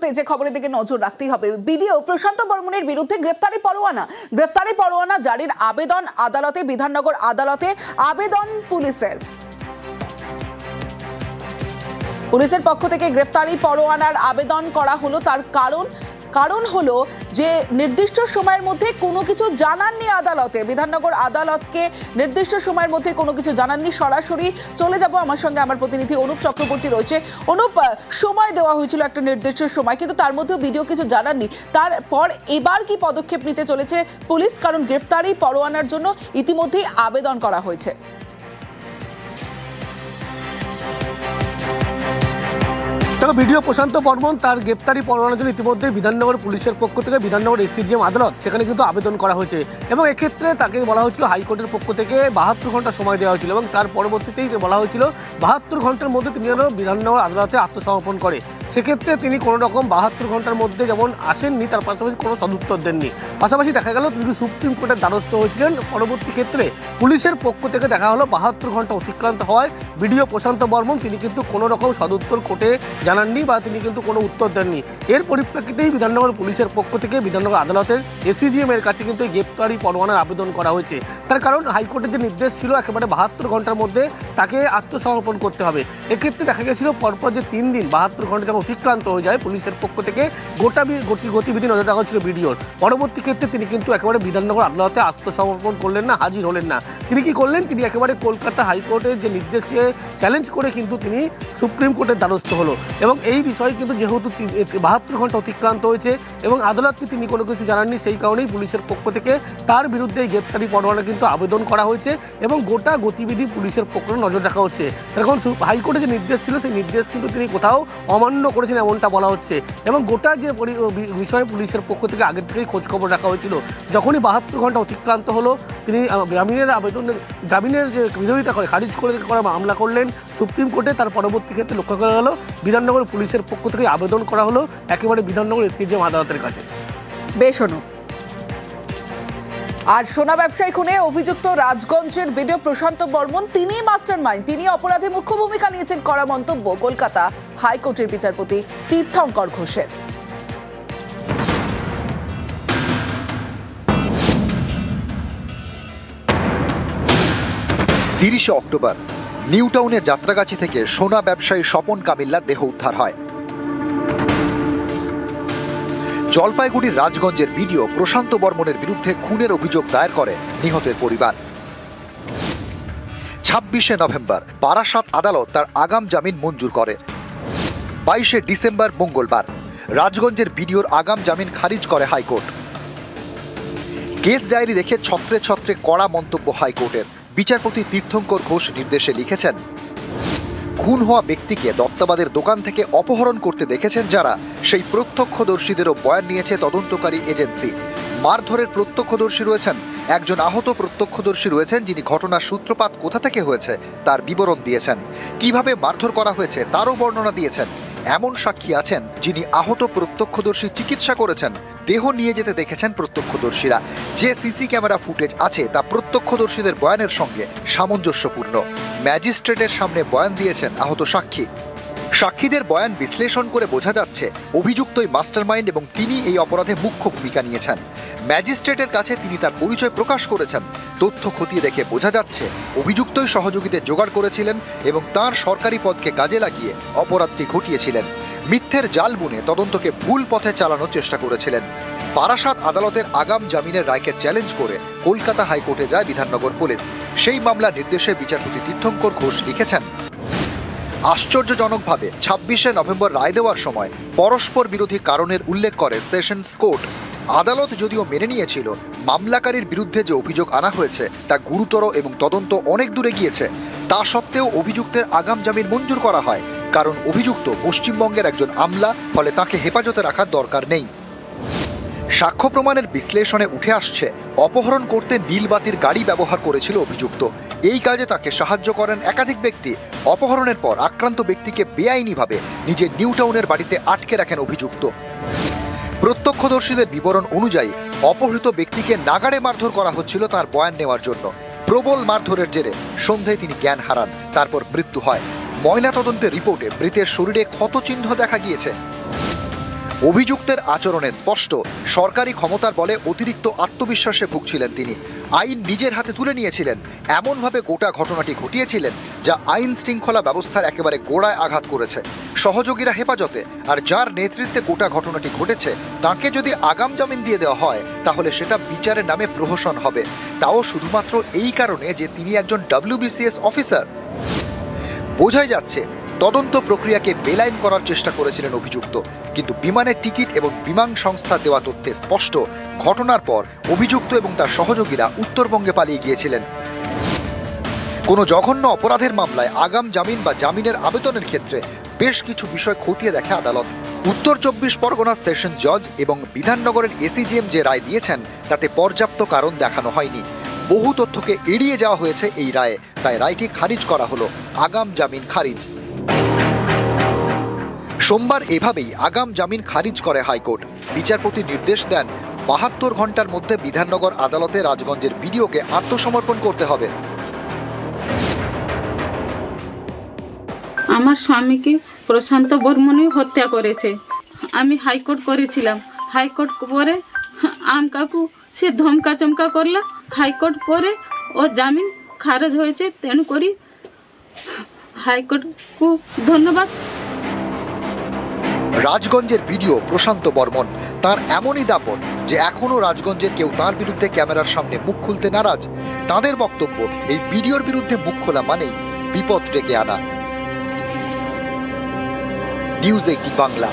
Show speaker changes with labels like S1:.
S1: যে খবরের দিকে নজর রাখতেই হবে। বিডিও প্রশান্ত বর্মনের বিরুদ্ধে গ্রেফতারি পরোয়ানা। গ্রেফতারি পরোয়ানা জারির আবেদন আদালতে, বিধাননগর আদালতে, আবেদন পুলিশের। পুলিশের পক্ষ থেকে গ্রেফতারি পরোয়ানার আবেদন করা হলো তার কারণ কারণ হলো যে নির্দিষ্ট সময়ের মধ্যে কোনো কিছু জানাননি আদালতে। বিধাননগর আদালতকে নির্দিষ্ট সময়ের মধ্যে কোনো কিছু জানাননি, সরাসরি চলে যাব। আমার সঙ্গে আমার প্রতিনিধি অনুপ চক্রবর্তী রয়েছে। অনুপ সময় দেওয়া হয়েছিল একটা নির্দিষ্ট সময়, কিন্তু তার মধ্যেও ভিডিও কিছু জানাননি। তারপর এবার কি পদক্ষেপ নিতে চলেছে পুলিশ? কারণ গ্রেফতারি পরোয়ানার জন্য ইতিমধ্যেই আবেদন করা হয়েছে।
S2: দেখো ভিডিও প্রশান্ত বর্মন তার গ্রেপ্তারি পরোয়ানার জন্য ইতিমধ্যে বিধাননগর পুলিশের পক্ষ থেকে বিধাননগর এসিজিএম আদালত, সেখানে কিন্তু আবেদন করা হয়েছে। এবং এক্ষেত্রে তাকে বলা হয়েছিল হাইকোর্টের পক্ষ থেকে বাহাত্তর ঘণ্টা সময় দেওয়া হয়েছিল এবং তার পরবর্তীতেই বলা হয়েছিল, বাহাত্তর ঘণ্টার মধ্যে তিনি যেন বিধাননগর আদালতে আত্মসমর্পণ করে। সেক্ষেত্রে তিনি কোনো রকম বাহাত্তর ঘণ্টার মধ্যে যেমন আসেননি, তার পাশাপাশি কোনো সদুত্তর দেননি। পাশাপাশি দেখা গেল, তিনি সুপ্রিম কোর্টের দ্বারস্থ হয়েছিলেন। পরবর্তী ক্ষেত্রে পুলিশের পক্ষ থেকে দেখা হলো, বাহাত্তর ঘণ্টা অতিক্রান্ত হওয়ায় বিডিও প্রশান্ত বর্মন, তিনি কিন্তু কোনো রকম সদুত্তর কোর্টে জানাননি বা তিনি কিন্তু কোনো উত্তর দেননি। এর পরিপ্রেক্ষিতেই বিধাননগর পুলিশের পক্ষ থেকে বিধাননগর আদালতের এসিজিএম এর কাছে কিন্তু গ্রেপ্তারি পরোয়ানার আবেদন করা হয়েছে। তার কারণ হাইকোর্টের যে নির্দেশ ছিল, একেবারে বাহাত্তর ঘণ্টার মধ্যে তাকে আত্মসমর্পণ করতে হবে। এক্ষেত্রে দেখা গেছিল, পরপর যে তিন দিন বাহাত্তর ঘণ্টা যখন অতিক্রান্ত হয়ে যায়, পুলিশের পক্ষ থেকে গোটা গতি গতিবিধি নজর রাখা হচ্ছিল বিডিওর। পরবর্তী ক্ষেত্রে তিনি কিন্তু একেবারে বিধাননগর আদালতে আত্মসমর্পণ করলেন না, হাজির হলেন না। তিনি কি করলেন? তিনি একেবারে কলকাতা হাইকোর্টের যে নির্দেশকে চ্যালেঞ্জ করে কিন্তু তিনি সুপ্রিম কোর্টের দ্বারস্থ হলো। এবং এই বিষয়ে কিন্তু যেহেতু বাহাত্তর ঘণ্টা অতিক্রান্ত হয়েছে এবং আদালতকে তিনি কোনো কিছু জানাননি, সেই কারণেই পুলিশের পক্ষ থেকে তার বিরুদ্ধে এই গ্রেপ্তারি পরোয়ানা কিন্তু আবেদন করা হয়েছে এবং গোটা গতিবিধি পুলিশের পক্ষ নজর রাখা হচ্ছে। এখন হাইকোর্টের যে নির্দেশ ছিল, সেই নির্দেশ কিন্তু তিনি কোথাও অমান্য করেছেন এমনটা বলা হচ্ছে। এবং গোটা যে বিষয়ে পুলিশের পক্ষ থেকে আগের থেকেই খোঁজখবর রাখা হয়েছিল। যখনই বাহাত্তর ঘণ্টা অতিক্রান্ত হলো, তিনি জামিনের আবেদন জামিনের যে বিরোধিতা করে, খারিজ করে করা মামলা করলেন, সুপ্রিম কোর্টে তার পরবর্তী ক্ষেত্রে লক্ষ্য করা গেল বিধাননগর পুলিশের পক্ষ থেকে আবেদন করা হলো একেবারে বিধাননগর এসিজিএম আদালতের কাছে।
S1: বেশ আর সোনা ব্যবসায়ী খুনে অভিযুক্ত রাজগঞ্জের বিডিও প্রশান্ত বর্মন তিনি মাস্টার মাইন্ড তিনি অপরাধে মুখ্য ভূমিকা নিয়েছেন করা মন্তব্য কলকাতা হাইকোর্টের বিচারপতি তীর্থঙ্কর ঘোষের।
S3: তিরিশে অক্টোবর নিউ টাউনের যাত্রাগাছি থেকে সোনা ব্যবসায়ী স্বপন কামিল্লার দেহ উদ্ধার হয়। জলপাইগুড়ির রাজগঞ্জের ভিডিও প্রশান্ত বর্মনের বিরুদ্ধে খুনের অভিযোগ দায়ের করে নিহতের পরিবার। ছাব্বিশে নভেম্বর, বারাসাত আদালত তার আগাম জামিন মঞ্জুর করে। বাইশে ডিসেম্বর, মঙ্গলবার, রাজগঞ্জের ভিডিওর আগাম জামিন খারিজ করে হাইকোর্ট। কেস ডায়েরি দেখে ছত্রে ছত্রে কড়া মন্তব্য হাইকোর্টের। বিচারপতি তীর্থঙ্কর ঘোষ নির্দেশে লিখেছেন, খুন হওয়া ব্যক্তিকে দত্তাবাদের দোকান থেকে অপহরণ করতে দেখেছেন যারা, সেই প্রত্যক্ষদর্শীদেরও বয়ান নিয়েছে তদন্তকারী এজেন্সি। মারধরের প্রত্যক্ষদর্শী রয়েছেন, একজন আহত প্রত্যক্ষদর্শী রয়েছেন যিনি ঘটনার সূত্রপাত কোথা থেকে হয়েছে, তার বিবরণ দিয়েছেন। কীভাবে মারধর করা হয়েছে, তারও বর্ণনা দিয়েছেন। এমন সাক্ষী আছেন যিনি আহত প্রত্যক্ষদর্শী চিকিৎসা করেছেন। দেহ নিয়ে যেতে দেখেছেন প্রত্যক্ষদর্শীরা। যে সিসি ক্যামেরা ফুটেজ আছে তা প্রত্যক্ষদর্শীদের বয়ানের সঙ্গে সামঞ্জস্যপূর্ণ। ম্যাজিস্ট্রেটের সামনে বয়ান দিয়েছেন আহত সাক্ষী। সাক্ষীদের বয়ান বিশ্লেষণ করে বোঝা যাচ্ছে, অভিযুক্তই মাস্টারমাইন্ড এবং তিনি এই অপরাধে মুখ্য ভূমিকা নিয়েছেন। ম্যাজিস্ট্রেটের কাছে তিনি তার পরিচয় প্রকাশ করেছেন। তথ্য খতিয়ে দেখে বোঝা যাচ্ছে, অভিযুক্তই সহযোগীদের জোগাড় করেছিলেন এবং তার সরকারি পদকে কাজে লাগিয়ে অপরাধটি ঘটিয়েছিলেন। মিথ্যের জাল বুনে তদন্তকে ভুল পথে চালানোর চেষ্টা করেছিলেন। বারাসাত আদালতের আগাম জামিনের রায়কে চ্যালেঞ্জ করে কলকাতা হাইকোর্টে যায় বিধাননগর পুলিশ। সেই মামলা নির্দেশে বিচারপতি তীর্থঙ্কর ঘোষ লিখেছেন আশ্চর্যজনকভাবে, ছাব্বিশে নভেম্বর রায় দেওয়ার সময় পরস্পর বিরোধী কারণের উল্লেখ করে সেশনস কোর্ট। আদালত যদিও মেনে নিয়েছিল, মামলাকারীর বিরুদ্ধে যে অভিযোগ আনা হয়েছে তা গুরুতর এবং তদন্ত অনেক দূরে গিয়েছে। তা সত্ত্বেও অভিযুক্তের আগাম জামিন মঞ্জুর করা হয়, কারণ অভিযুক্ত পশ্চিমবঙ্গের একজন আমলা, ফলে তাকে হেফাজতে রাখার দরকার নেই। সাক্ষ্য প্রমাণের বিশ্লেষণে উঠে আসছে, অপহরণ করতে নীলবাতির গাড়ি ব্যবহার করেছিল অভিযুক্ত। এই কাজে তাকে সাহায্য করেন একাধিক ব্যক্তি। অপহরণের পর আক্রান্ত ব্যক্তিকে বেআইনিভাবে নিজের নিউ টাউনের বাড়িতে আটকে রাখেন অভিযুক্ত। প্রত্যক্ষদর্শীদের বিবরণ অনুযায়ী, অপহৃত ব্যক্তিকে নাগাড়ে মারধর করা হচ্ছিল তার বয়ান নেওয়ার জন্য। প্রবল মারধরের জেরে সন্ধ্যায় তিনি জ্ঞান হারান, তারপর মৃত্যু হয়। ময়নাতদন্তের রিপোর্টে মৃতের শরীরে ক্ষত চিহ্ন দেখা গিয়েছে। অভিযুক্তের আচরণে স্পষ্ট। সরকারি ক্ষমতার বলে অতিরিক্ত আত্মবিশ্বাসে ভুগছিলেন তিনি। আইন নিজের হাতে তুলে নিয়েছিলেন। এমনভাবে গোটা ঘটনাটি ঘটিয়েছিলেন যা আইন শৃঙ্খলা ব্যবস্থার একেবারে গোড়ায় আঘাত করেছে। সহযোগীরা হেফাজতে, আর যার নেতৃত্বে গোটা ঘটনাটি ঘটেছে, তাকে যদি আগাম জামিন দিয়ে দেওয়া হয়, তাহলে সেটা বিচারের নামে প্রহসন হবে। তাও শুধুমাত্র এই কারণে যে তিনি একজন ডব্লিউবিসিএস অফিসার। বোঝাই যাচ্ছে, তদন্ত প্রক্রিয়াকে বেলাইন করার চেষ্টা করেছিলেন অভিযুক্ত। কিন্তু বিমানের টিকিট এবং বিমান সংস্থা দেওয়া তথ্যে স্পষ্ট, ঘটনার পর অভিযুক্ত এবং তার সহযোগীরা উত্তরবঙ্গে পালিয়ে গিয়েছিলেন। কোনো জঘন্য অপরাধের মামলায় আগাম জামিন বা জামিনের আবেদনের ক্ষেত্রে বেশ কিছু বিষয় খতিয়ে দেখে আদালত। উত্তর চব্বিশ পরগনা সেশন জজ এবং বিধাননগরের এসিজিএম যে রায় দিয়েছেন, তাতে পর্যাপ্ত কারণ দেখানো হয়নি। বহু তথ্যকে এড়িয়ে যাওয়া হয়েছে এই রায়ে, তাই রায়টি খারিজ করা হলো আগাম জামিন খারিজ। সোমবার এভাবেই আগাম জামিন খারিজ করে হাইকোর্ট। বিচারপতি নির্দেশ দেন, বাহাত্তর ঘণ্টার মধ্যে বিধাননগর আদালতে রাজগঞ্জের বিডিওকে আত্মসমর্পণ করতে হবে।
S4: আমার স্বামীকে প্রশান্ত বর্মনই হত্যা করেছে। আমি হাইকোর্ট করেছিলাম। হাইকোর্ট পরে আম কাকু সে ধমকা চমকা করল। হাইকোর্ট পরে ও জামিন খারজ হয়েছে তেণু করি হাইকোর্টকে ধন্যবাদ।
S3: রাজগঞ্জের ভিডিও প্রশান্ত বর্মন। তার এমনই দাপট যে এখনও রাজগঞ্জের কেউ তার বিরুদ্ধে ক্যামেরার সামনে মুখ খুলতে নারাজ। তাদের বক্তব্য, এই ভিডিওর বিরুদ্ধে মুখ খোলা মানেই বিপদ ডেকে আনা। News eighteen Bangla.